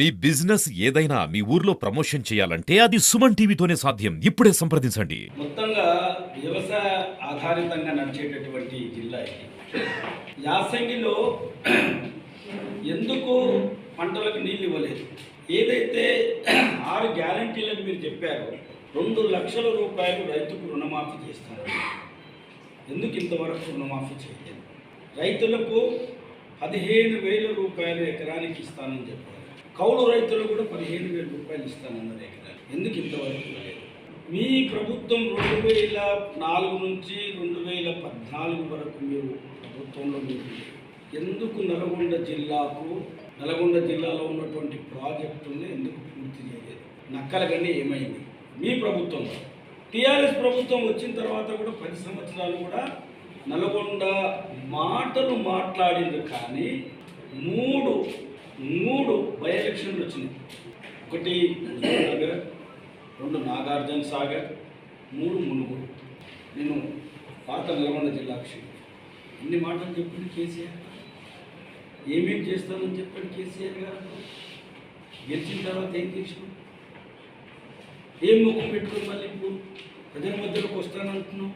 మీ business ఏదైనా మీ ఊర్లో promotion చేయాలంటే అది సుమన్ టీవీతోనే సాధ్యం. ఇప్పుడే సంప్రదించండి. మొత్తంగా వ్యవసాయ ఆధారితంగా నడిచేటటువంటి జిల్లా ఇది. యాసంగిలో ఎందుకు పంటలకు నీళ్ళు ఇవ్వలేదు? ఏదైతే ఆరు గ్యారంటీలను మీరు చెప్పారో రెండు లక్షల రూపాయలు రైతుకు రుణమాఫీ చేస్తారు. ఎందుకు ఇంతవరకు రుణమాఫీ చేయలేదు? రైతులకు పదిహేను వేల రూపాయలు ఎకరానికి ఇస్తానని చెప్పారు. కౌలు రైతులు కూడా పదిహేను వేల రూపాయలు ఇస్తానన్నారు ఎకరాలు. ఎందుకు ఇంతవరకు లేదు మీ ప్రభుత్వం రెండు వేల నాలుగు నుంచి రెండు వేల పద్నాలుగు వరకు మీరు ప్రభుత్వంలో మీరు ఎందుకు నల్గొండ జిల్లాకు నల్గొండ జిల్లాలో ఉన్నటువంటి ప్రాజెక్టుల్ని ఎందుకు పూర్తి చేయలేదు? నక్కలగన్నీ ఏమైంది? మీ ప్రభుత్వంలో. టీఆర్ఎస్ ప్రభుత్వం వచ్చిన తర్వాత కూడా పది సంవత్సరాలు కూడా నల్గొండ మాటలు మాట్లాడింది కానీ మూడు మూడు బై ఎలక్షన్లు వచ్చినాయి. ఒకటి నగర్ రెండు నాగార్జున సాగర్ మూడు మునుగోడు. నేను పాత నల్గొండ జిల్లాకు చెందిన. మాటలు చెప్పండి కేసీఆర్ ఏమేం చేస్తానని చెప్పండి కేసీఆర్ గారు? గెలిచిన తర్వాత ఏం చేసినాం? ఏం ముఖం పెట్టుకుని మళ్ళీ ఇప్పుడు ప్రజల మధ్యలోకి వస్తానంటున్నాం.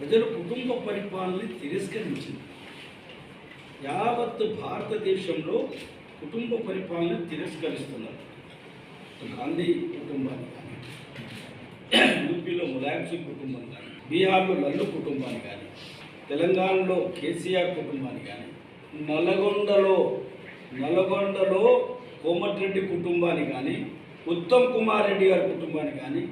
ప్రజలు కుటుంబ పరిపాలనని తిరస్కరించింది. యావత్ భారతదేశంలో కుటుంబ పరిపాలన తిరస్కరిస్తున్నారు. గాంధీ కుటుంబాన్ని కానీ యూపీలో ములాయం సింగ్ కుటుంబం కానీ బీహార్లో లల్లు కుటుంబాన్ని కానీ తెలంగాణలో కేసీఆర్ కుటుంబాన్ని కానీ నల్గొండలో నల్గొండలో కోమటిరెడ్డి కుటుంబాన్ని కానీ ఉత్తమ్ కుమార్ రెడ్డి గారి కుటుంబాన్ని కానీ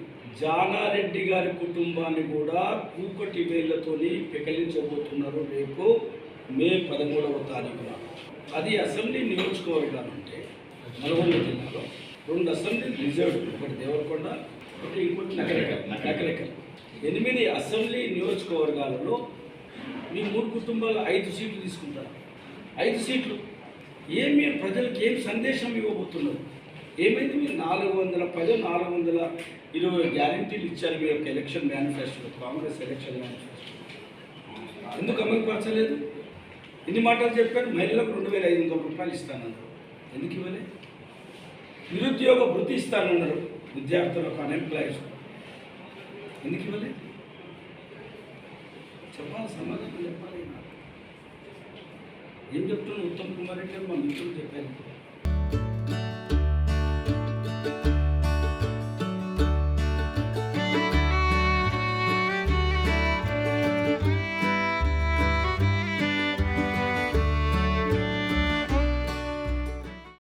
జానారెడ్డి గారి కుటుంబాన్ని కూడా కూకటి వేళ్ళతోని పెకలించబోతున్నారు రేపు మే పదమూడవ తారీఖున. అది అసెంబ్లీ నియోజకవర్గాలు అంటే నల్గొండ జిల్లాలో రెండు అసెంబ్లీ రిజర్వ్ ఒకటి దేవరకొండ ఒకటి ఇంకోటి నకరేకల్ నకరేకల్ ఎనిమిది అసెంబ్లీ నియోజకవర్గాలలో మీ మూడు కుటుంబాలు ఐదు సీట్లు తీసుకుంటారు. ఐదు సీట్లు. ఏం మీరు ప్రజలకు ఏం సందేశం ఇవ్వబోతున్నారు? ఏమైంది మీరు నాలుగు వందల పది నాలుగు వందల ఇరవై గ్యారంటీలు ఇచ్చారు మీ యొక్క election manifesto Congress election manifesto ఎందుకు అమలుపరచలేదు ఎన్ని మాటలు చెప్పారు మహిళలకు రెండు వేల ఐదు వందల రూపాయలు ఇస్తానన్నారు. ఎందుకు ఇవ్వలేదు నిరుద్యోగ వృత్తి ఇస్తానన్నారు విద్యార్థులకు అన్ఎంప్లాయీస్ ఎందుకు ఇవ్వలేదు చెప్పాలి సమాధానం చెప్పాలి నాకు. ఏం చెప్తున్నాను ఉత్తమ్ కుమార్ రెడ్డి మా మిత్రులు చెప్పారు